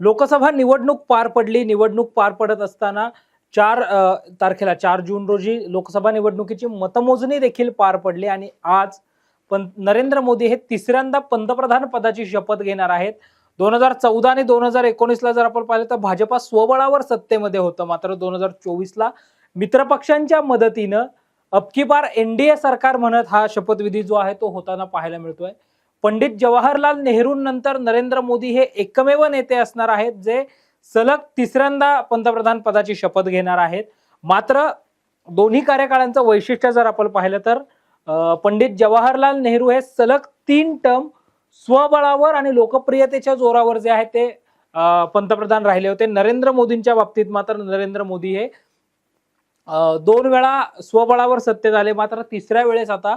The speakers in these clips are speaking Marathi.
लोकसभा निवडणूक पार पडली. निवडणूक पार पडत असताना चार तारखेला चार जून रोजी लोकसभा निवडणुकीची मतमोजणी देखील पार पडली आणि आज पण नरेंद्र मोदी हे तिसऱ्यांदा पंतप्रधान पदाची शपथ घेणार आहेत. दोन हजार चौदा आणि दोन हजार एकोणीसला जर आपण पाहिलं तर भाजपा स्वबळावर सत्तेमध्ये होतं. मात्र दोन हजार चोवीसला मित्रपक्षांच्या मदतीनं अबकी बार एनडीए सरकार म्हणत हा शपथविधी जो आहे तो होताना पाहायला मिळतोय. पंडित जवाहरलाल नेहरूंनंतर नरेंद्र मोदी हे एकमेव नेते असणार आहेत जे सलग तिसऱ्यांदा पंतप्रधान पदाची शपथ घेणार आहेत. मात्र दोन्ही कार्यकाळांचं वैशिष्ट्य जर आपण पाहिलं तर पंडित जवाहरलाल नेहरू हे सलग तीन टर्म स्वबळावर आणि लोकप्रियतेच्या जोरावर जे आहे ते पंतप्रधान राहिले होते. नरेंद्र मोदींच्या बाबतीत मात्र नरेंद्र मोदी हे दोन वेळा स्वबळावर सत्तेत आले. मात्र तिसऱ्या वेळेस आता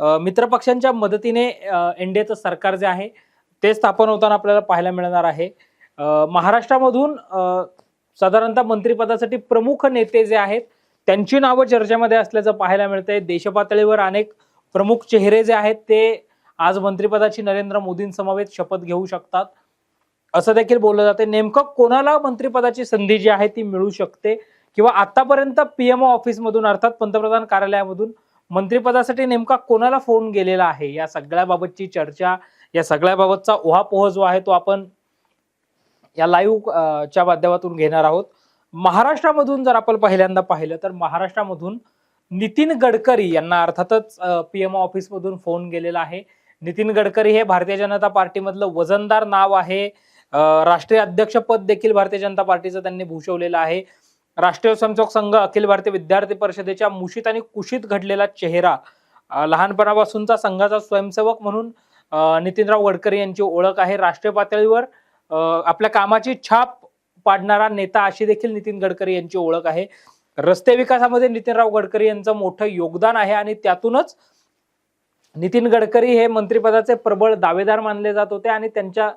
मित्रपक्षांच्या मदतीने एनडीएचं सरकार जे आहे ते स्थापन होताना आपल्याला पाहायला मिळणार आहे. महाराष्ट्रामधून साधारणतः मंत्रिपदासाठी प्रमुख नेते जे आहेत त्यांची नावं चर्चेमध्ये असल्याचं पाहायला मिळतंय. देशपातळीवर अनेक प्रमुख चेहरे जे आहेत ते आज मंत्रिपदाची नरेंद्र मोदींसमवेत शपथ घेऊ शकतात. असं देखील बोललं जाते नेमकं कोणाला मंत्रिपदाची संधी जी आहे ती मिळू शकते? किंवा आतापर्यंत पीएमओ ऑफिसमधून अर्थात पंतप्रधान कार्यालयामधून मंत्रिपदासाठी नेमका कोणाला फोन गेलेला आहे? या सगळ्याबाबतची चर्चा या सगळ्याबाबतचा उहापोह जो आहे तो आपण या लाईव्ह च्या माध्यमातून घेणार आहोत. महाराष्ट्रामधून जर आपण पहिल्यांदा पाहिलं तर महाराष्ट्रामधून नितीन गडकरी यांना अर्थातच पीएमओ ऑफिसमधून फोन गेलेला आहे. नितीन गडकरी हे भारतीय जनता पार्टीमधलं वजनदार नाव आहे. राष्ट्रीय अध्यक्षपद देखील भारतीय जनता पार्टीचं त्यांनी भूषवलेलं आहे. राष्ट्रीय स्वयंसेवक संघ अखिल भारतीय विद्यार्थी परिषदेच्या मुशीत आणि कुशीत घडलेला चेहरा लहानपणापासूनचा संघाचा स्वयंसेवक म्हणून नितीनराव गडकरी यांची ओळख आहे. राष्ट्रीय पातळीवर आपल्या कामाची छाप पाडणारा नेता अशी देखील नितीन गडकरी यांची ओळख आहे. रस्ते विकासामध्ये नितीनराव गडकरी यांचं मोठं योगदान आहे आणि त्यातूनच नितीन गडकरी हे मंत्रिपदाचे प्रबळ दावेदार मानले जात होते आणि त्यांच्या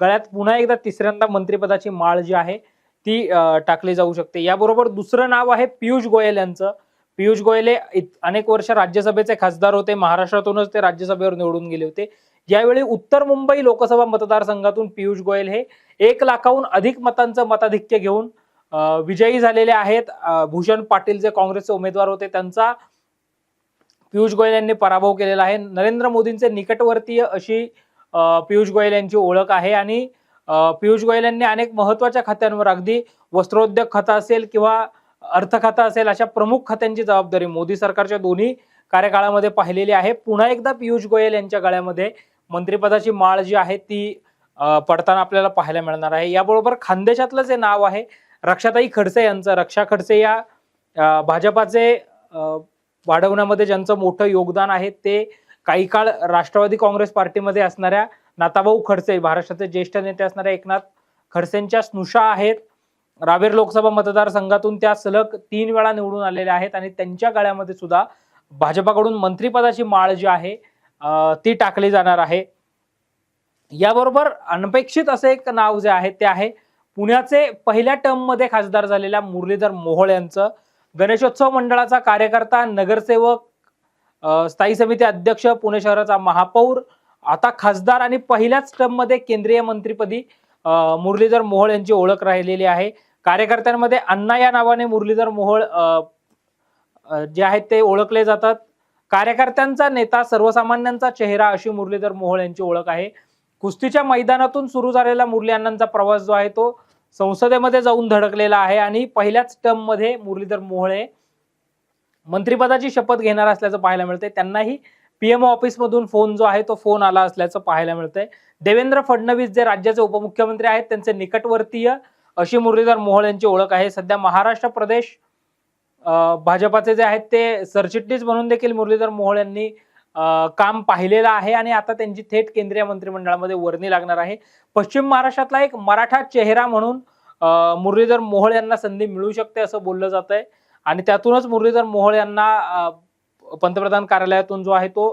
गळ्यात पुन्हा एकदा तिसऱ्यांदा मंत्रिपदाची माळ जी आहे ती टाकली जाऊ शकते. याबरोबर दुसरं नाव आहे पियुष गोयल यांचं. पियुष गोयल हे अनेक वर्ष राज्यसभेचे खासदार होते. महाराष्ट्रातूनच ते राज्यसभेवर निवडून गेले होते. यावेळी उत्तर मुंबई लोकसभा मतदारसंघातून पियुष गोयल हे एक लाखाहून अधिक मतांचं मताधिक्य घेऊन विजयी झालेले आहेत. भूषण पाटील जे काँग्रेसचे उमेदवार होते त्यांचा पियुष गोयल यांनी पराभव केलेला आहे. नरेंद्र मोदींचे निकटवर्तीय अशी पियुष गोयल यांची ओळख आहे. आणि पियुष गोयल यांनी अनेक महत्त्वाच्या खात्यांवर अगदी वस्त्रोद्योग खातं असेल किंवा अर्थ खातं असेल अशा प्रमुख खात्यांची जबाबदारी मोदी सरकारच्या दोन्ही कार्यकाळामध्ये पाहिलेली आहे. पुन्हा एकदा पियुष गोयल यांच्या गळ्यामध्ये मंत्रिपदाची माळ जी आहे ती पडताना आपल्याला पाहायला मिळणार आहे. याबरोबर खानदेशातलं जे नाव आहे. रक्षाताई खडसे यांचं रक्षा खडसे या भाजपाचे वाढवण्यामध्ये ज्यांचं मोठं योगदान आहे ते काही काळ राष्ट्रवादी काँग्रेस पार्टीमध्ये असणाऱ्या नाताभाऊ खडसे महाराष्ट्राचे ज्येष्ठ नेते असणाऱ्या एकनाथ खडसेंच्या स्नुषा आहेत. रावेर लोकसभा मतदारसंघातून त्या सलग तीन वेळा निवडून आलेल्या आहेत आणि त्यांच्या गळ्यामध्ये सुद्धा भाजपाकडून मंत्रिपदाची माळ जी आहे ती टाकली जाणार आहे. याबरोबर अनपेक्षित असं एक नाव जे आहे ते आहे पुण्याचे पहिल्या टर्ममध्ये खासदार झालेल्या मुरलीधर मोहोळ यांचं. गणेशोत्सव मंडळाचा कार्यकर्ता नगरसेवक स्थायी समिती अध्यक्ष पुणे शहराचा महापौर आता खासदार आणि पहिल्याच टर्ममध्ये केंद्रीय मंत्रीपदी मुरलीधर मोहोळ यांची ओळख राहिलेली आहे. कार्यकर्त्यांमध्ये अण्णा या नावाने मुरलीधर मोहोळ जे आहेत ते ओळखले जातात. कार्यकर्त्यांचा नेता सर्वसामान्यांचा चेहरा अशी मुरलीधर मोहोळ यांची ओळख आहे. कुस्तीच्या मैदानातून सुरू झालेला मुरली अण्णांचा प्रवास जो आहे तो संसदेमध्ये जाऊन धडकलेला आहे आणि पहिल्याच टर्ममध्ये मुरलीधर मोहोळे मंत्रिपदाची शपथ घेणार असल्याचं पाहायला मिळतंय. त्यांनाही पीएमओ ऑफिसमधून फोन जो आहे तो फोन आला असल्याचं पाहायला मिळतंय. देवेंद्र फडणवीस जे राज्याचे उपमुख्यमंत्री आहेत त्यांचे निकटवर्तीय अशी मुरलीधर मोहोळ यांची ओळख आहे. सध्या महाराष्ट्र प्रदेश भाजपाचे जे आहेत ते सरचिटणीस म्हणून देखील मुरलीधर मोहोळ यांनी काम पाहिलेलं आहे आणि आता त्यांची थेट केंद्रीय मंत्रिमंडळामध्ये वर्णी लागणार आहे. पश्चिम महाराष्ट्रातला एक मराठा चेहरा म्हणून मुरलीधर मोहोळ यांना संधी मिळू शकते असं बोललं जात आहे आणि त्यातूनच मुरलीधर मोहोळ यांना पंतप्रधान कार्यालयातून जो आहे तो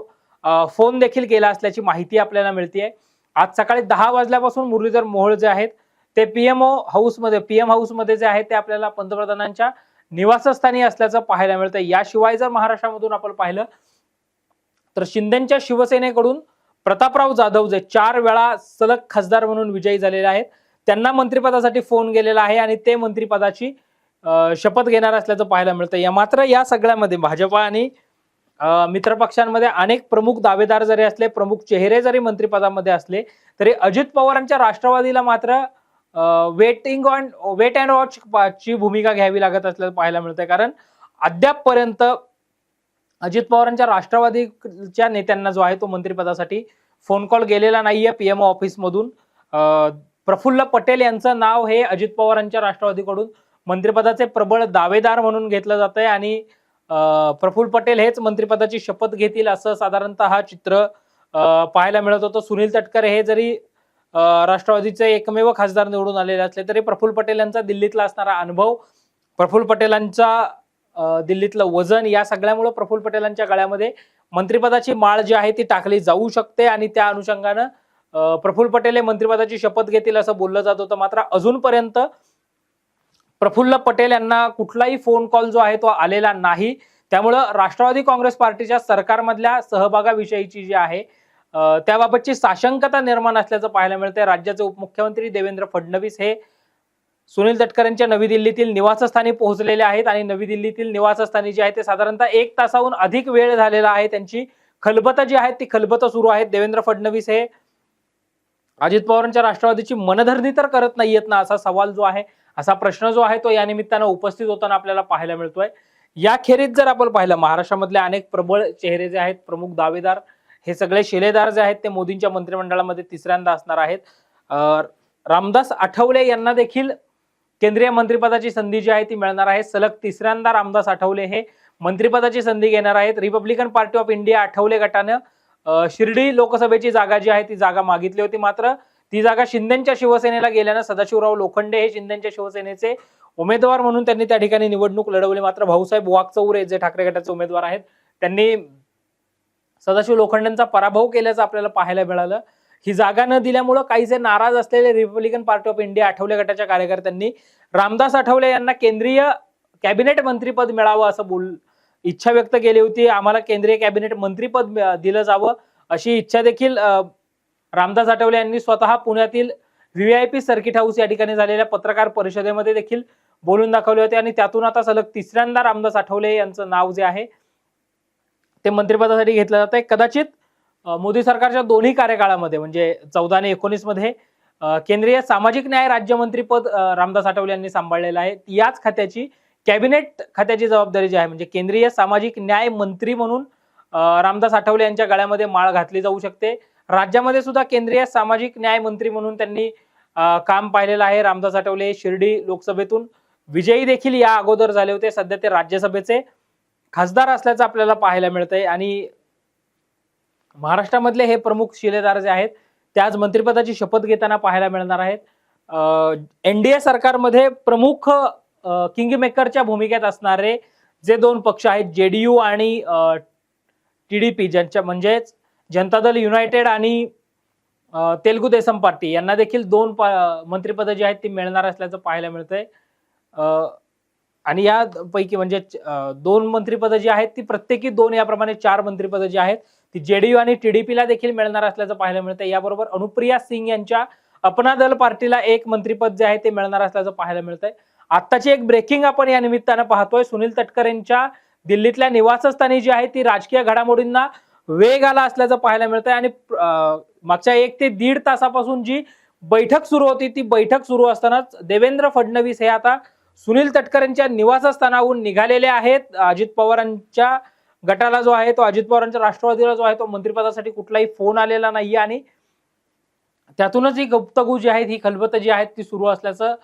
फोन देखील केला असल्याची माहिती आपल्याला मिळते आज सकाळी दहा वाजल्यापासून मुरलीधर मोहोळ जे आहेत ते पीएमओ हाऊसमध्ये पीएम हाऊसमध्ये जे आहे ते आपल्याला पंतप्रधानांच्या निवासस्थानी असल्याचं पाहायला मिळतं याशिवाय जर महाराष्ट्रामधून आपण पाहिलं तर शिंदेच्या शिवसेनेकडून प्रतापराव जाधव जे चार वेळा सलग खासदार म्हणून विजयी झालेले आहेत त्यांना मंत्रिपदासाठी फोन गेलेला आहे आणि ते मंत्रिपदाची शपथ घेणार असल्याचं पाहायला मिळतं या मात्र या सगळ्यामध्ये भाजपा आणि मित्रपक्षांमध्ये अनेक प्रमुख दावेदार जरी असले प्रमुख चेहरे जरी मंत्रिपदामध्ये असले तरी अजित पवारांच्या राष्ट्रवादीला मात्र waiting on wait and watch ची भूमिका घ्यावी लागत असल्याचं पाहायला मिळतंय. कारण अद्यापपर्यंत अजित पवारांच्या राष्ट्रवादीच्या नेत्यांना जो आहे तो मंत्रिपदासाठी फोन कॉल गेलेला नाहीये पीएमओ ऑफिसमधून प्रफुल्ल पटेल यांचं नाव हे अजित पवारांच्या राष्ट्रवादीकडून मंत्रिपदाचे प्रबळ दावेदार म्हणून घेतलं जात आहे आणि प्रफुल्ल पटेल हेच मंत्रिपदाची शपथ घेतील असं साधारणतः हा चित्र पाहायला मिळत होतं. सुनील तटकरे हे जरी राष्ट्रवादीचे एकमेव खासदार निवडून आलेले असले तरी प्रफुल्ल पटेल यांचा दिल्लीतला असणारा अनुभव प्रफुल्ल पटेलांचा दिल्लीतलं वजन या सगळ्यामुळे प्रफुल्ल पटेलांच्या गळ्यामध्ये मंत्रिपदाची माळ जी आहे ती टाकली जाऊ शकते आणि त्या अनुषंगानं प्रफुल्ल पटेल हे मंत्रिपदाची शपथ घेतील असं बोललं जात होतं. मात्र अजूनपर्यंत प्रफुल्ल पटेल यांना कुठलाही फोन कॉल जो आहे तो आलेला नाही. त्यामुळं राष्ट्रवादी काँग्रेस पार्टीच्या सरकारमधल्या सहभागाविषयीची जी आहे त्याबाबतची साशंकता निर्माण असल्याचं पाहायला मिळतंय. राज्याचे उपमुख्यमंत्री देवेंद्र फडणवीस हे सुनील तटकरेंच्या नवी दिल्लीतील निवासस्थानी पोहोचलेले आहेत आणि नवी दिल्लीतील निवासस्थानी जे आहे ते साधारणतः एक तासाहून अधिक वेळ झालेला आहे. त्यांची खलबत जी आहेत ती खलबतं सुरू आहेत. देवेंद्र फडणवीस हे अजित पवारांच्या राष्ट्रवादीची मनधरणी तर करत नाहीयेत ना असा सवाल जो आहे असा प्रश्न जो आहे तो या निमित्तानं उपस्थित होताना आपल्याला पाहायला मिळतोय. याखेरीज जर आपण पाहिलं महाराष्ट्रामधले अनेक प्रबळ चेहरे जे आहेत प्रमुख दावेदार हे सगळे शिलेदार जे आहेत ते मोदींच्या मंत्रिमंडळामध्ये तिसऱ्यांदा असणार आहेत. रामदास आठवले यांना देखील केंद्रीय मंत्रिपदाची संधी जी आहे ती मिळणार आहे. सलग तिसऱ्यांदा रामदास आठवले हे मंत्रिपदाची संधी घेणार आहेत. Republican Party of India Athawale गटानं शिर्डी लोकसभेची जागा जी आहे ती जागा मागितली होती मात्र ती जागा शिंदेच्या शिवसेनेला गेल्यानं सदाशिवराव लोखंडे हे शिंदेच्या शिवसेनेचे उमेदवार म्हणून त्यांनी त्या ठिकाणी निवडणूक लढवली. मात्र भाऊसाहेब वाघचौरे जे ठाकरे गटाचे उमेदवार आहेत त्यांनी सदाशिव लोखंडेंचा पराभव केल्याचं आपल्याला पाहायला मिळालं. ही जागा न दिल्यामुळं काहीसे नाराज असलेले Republican Party of India Athawale गटाच्या कार्यकर्त्यांनी रामदास आठवले यांना केंद्रीय कॅबिनेट मंत्रीपद मिळावं असं बोल इच्छा व्यक्त केली होती. आम्हाला केंद्रीय कॅबिनेट मंत्रीपद दिलं जावं अशी इच्छा देखील रामदास आठवले यांनी स्वतः पुण्यातील व्हीआयपी सर्किट हाऊस या ठिकाणी झालेल्या पत्रकार परिषदेमध्ये देखील बोलून दाखवले होते. आणि त्यातून आता सलग तिसऱ्यांदा रामदास आठवले यांचं नाव जे आहे ते मंत्रिपदासाठी घेतलं जात आहे कदाचित मोदी सरकारच्या दोन्ही कार्यकाळामध्ये म्हणजे चौदा आणि एकोणीसमध्ये केंद्रीय सामाजिक न्याय राज्यमंत्रीपद रामदास आठवले यांनी सांभाळलेलं आहे. याच खात्याची कॅबिनेट खात्याची जबाबदारी जी आहे म्हणजे केंद्रीय सामाजिक न्याय मंत्री म्हणून रामदास आठवले यांच्या गळ्यामध्ये माळ घातली जाऊ शकते. राज्यामध्ये सुद्धा केंद्रीय सामाजिक न्याय मंत्री म्हणून त्यांनी काम पाहिलेलं आहे. रामदास आठवले शिर्डी लोकसभेतून. विजयी देखील या अगोदर झाले होते. सध्या ते राज्यसभेचे खासदार असल्याचं आपल्याला पाहायला मिळतंय. आणि महाराष्ट्रामधले हे प्रमुख शिलेदार जे आहेत ते आज मंत्रिपदाची शपथ घेताना पाहायला मिळणार आहेत. एनडीए सरकारमध्ये प्रमुख किंग मेकरच्या भूमिकेत असणारे जे दोन पक्ष आहेत जेडीयू आणि टीडीपी ज्यांच्या म्हणजेच जनता दल युनायटेड आणि तेलगू देसम पार्टी यांना देखील दोन पा- मंत्रिपदं जी आहेत ती मिळणार असल्याचं पाहायला मिळतंय. आणि या पैकी म्हणजे दोन मंत्रिपदं जी आहेत ती प्रत्येकी दोन याप्रमाणे चार मंत्रिपदं जी आहेत ती जेडीयू आणि टीडीपीला देखील मिळणार असल्याचं पाहायला मिळतंय. याबरोबर अनुप्रिया सिंग यांच्या अपना दल पार्टीला एक मंत्रिपद जे आहे ते मिळणार असल्याचं पाहायला मिळतंय. आत्ताची एक ब्रेकिंग आपण या निमित्तानं पाहतोय. सुनील तटकरेंच्या दिल्लीतल्या निवासस्थानी जी आहे ती राजकीय घडामोडींना वेग आला असल्याचं पाहायला मिळतंय. आणि मागच्या एक ते दीड तासापासून जी बैठक सुरू होती ती बैठक सुरू असतानाच देवेंद्र फडणवीस हे आता सुनील तटकरेंच्या निवासस्थानाहून निघालेले आहेत. अजित पवारांच्या गटाला जो आहे तो अजित पवारांच्या राष्ट्रवादीला जो आहे तो मंत्रिपदासाठी कुठलाही फोन आलेला नाहीये. आणि त्यातूनच ही गुप्तगू जी आहेत ही खलबत जी आहेत ती सुरू असल्याचं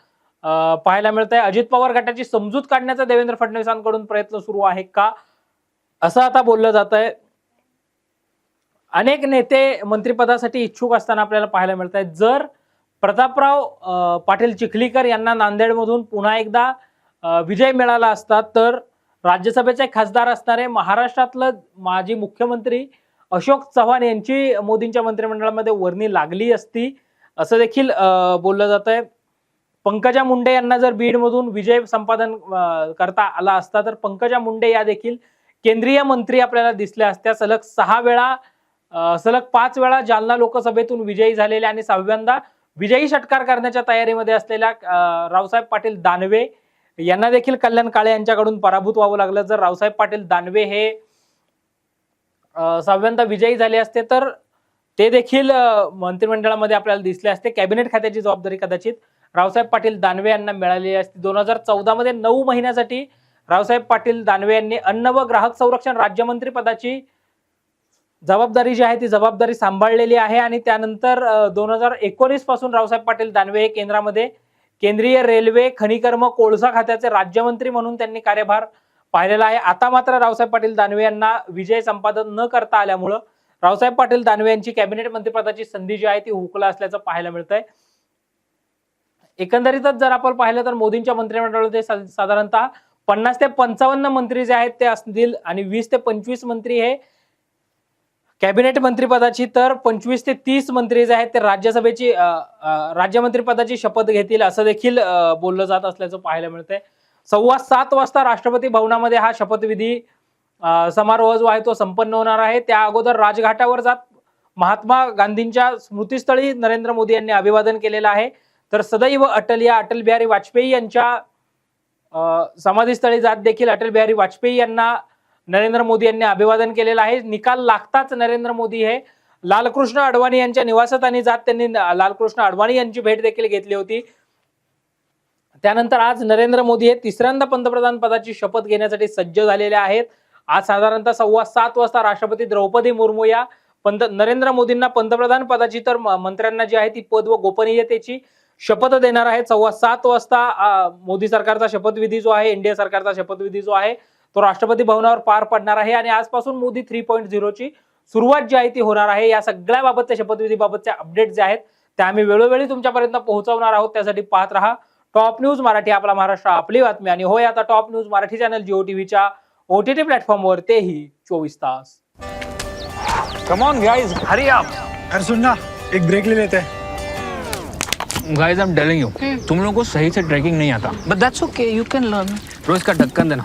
पाहायला मिळत आहे अजित पवार गटाची समजूत काढण्याचा देवेंद्र फडणवीसांकडून प्रयत्न सुरू आहे का? असं आता बोललं जात आहे अनेक नेते मंत्रिपदासाठी इच्छुक असताना आपल्याला पाहायला मिळत आहेत जर प्रतापराव पाटील चिखलीकर यांना नांदेडमधून पुन्हा एकदा विजय मिळाला असता तर राज्यसभेचे खासदार असणारे महाराष्ट्रातलं माजी मुख्यमंत्री अशोक चव्हाण यांची मोदींच्या मंत्रिमंडळामध्ये वर्णी लागली असती असं देखील बोललं जात आहे पंकजा मुंडे यांना जर बीडमधून विजय संपादन करता आला असता तर पंकजा मुंडे या देखील केंद्रीय मंत्री आपल्याला दिसल्या असत्या. सलग सहा वेळा सलग पाच वेळा जालना लोकसभेतून विजयी झालेल्या आणि सहाव्यांदा विजयी षटकार करण्याच्या तयारीमध्ये असलेल्या रावसाहेब पाटील दानवे यांना देखील कल्याण काळे यांच्याकडून पराभूत व्हावं लागलं. जर रावसाहेब पाटील दानवे हे सहाव्यांदा विजयी झाले असते तर ते देखील मंत्रिमंडळामध्ये आपल्याला दिसले असते. कॅबिनेट खात्याची जबाबदारी कदाचित रावसाहेब पाटील दानवे यांना मिळालेली असते. दोन हजार चौदामध्ये नऊ महिन्यासाठी रावसाहेब पाटील दानवे यांनी अन्न व ग्राहक संरक्षण राज्यमंत्री पदाची जबाबदारी जी आहे ती जबाबदारी सांभाळलेली आहे आणि त्यानंतर दोन हजार एकोणीसपासून रावसाहेब पाटील दानवे हे केंद्रामध्ये केंद्रीय रेल्वे खनिकर्म कोळसा खात्याचे राज्यमंत्री म्हणून त्यांनी कार्यभार पाहिलेला आहे. आता मात्र रावसाहेब पाटील दानवे यांना विजय संपादन न करता आल्यामुळं रावसाहेब पाटील दानवे यांची कॅबिनेट मंत्रिपदाची संधी जी आहे ती हुकला असल्याचं पाहायला मिळतंय. एकंदरीतच जर आपण पाहिलं तर मोदींच्या मंत्रिमंडळामध्ये साधारणतः पन्नास ते पंचावन्न मंत्री जे आहेत ते असतील आणि वीस ते पंचवीस मंत्री हे कॅबिनेट मंत्रीपदाची तर पंचवीस ते तीस मंत्री जे आहेत ते राज्यसभेची राज्यमंत्रीपदाची शपथ घेतील असं देखील बोललं जात असल्याचं पाहायला मिळतंय. सव्वा सात वाजता राष्ट्रपती भवनामध्ये हा शपथविधी समारोह जो आहे तो संपन्न होणार आहे. त्या अगोदर राजघाटावर जात महात्मा गांधींच्या स्मृतीस्थळी नरेंद्र मोदी यांनी अभिवादन केलेलं आहे. तर सदैव अटल या अटल बिहारी वाजपेयी यांच्या समाधीस्थळी जात देखील अटल बिहारी वाजपेयी यांना नरेंद्र मोदी यांनी अभिवादन केलेलं आहे. निकाल लागताच नरेंद्र मोदी हे लालकृष्ण अडवाणी यांच्या निवासस्थानी जात. त्यांनी लालकृष्ण अडवाणी यांची भेट देखील घेतली होती. त्यानंतर आज नरेंद्र मोदी हे तिसऱ्यांदा पंतप्रधान पदाची शपथ घेण्यासाठी सज्ज झालेले आहेत. आज साधारणतः सव्वा सात वाजता राष्ट्रपती द्रौपदी मुर्मू या पंत नरेंद्र मोदींना पंतप्रधान पदाची तर मंत्र्यांना जी आहे ती पद व गोपनीयतेची शपथ देणार आहेत. सव्वा सात वाजता मोदी सरकारचा शपथविधी जो आहे एनडीए सरकारचा शपथविधी जो आहे तो राष्ट्रपती भवनावर पार पडणार आहे आणि आजपासून मोदी थ्री पॉईंट झिरोची सुरुवात जी आहे ती होणार आहे. या सगळ्या बाबतच्या शपथविधी बाबतचे अपडेट जे आहेत ते आम्ही वेळोवेळी तुमच्यापर्यंत पोहोचवणार आहोत. त्यासाठी पाहत राहा. टॉप न्यूज मराठी आपला महाराष्ट्र आपली बातमी. आणि होय आता top news Marathi channel Jio टीव्हीच्या ओटीटी प्लॅटफॉर्मवर तेही चोवीस तास. Come on guys hurry up अरे सुन ना एक ब्रेक ले लेते. हैं guys I am telling you तुम लोगों को सही से ट्रैकिंग नहीं आता. But that's okay, you can learn. रोज का ढक्कन देना.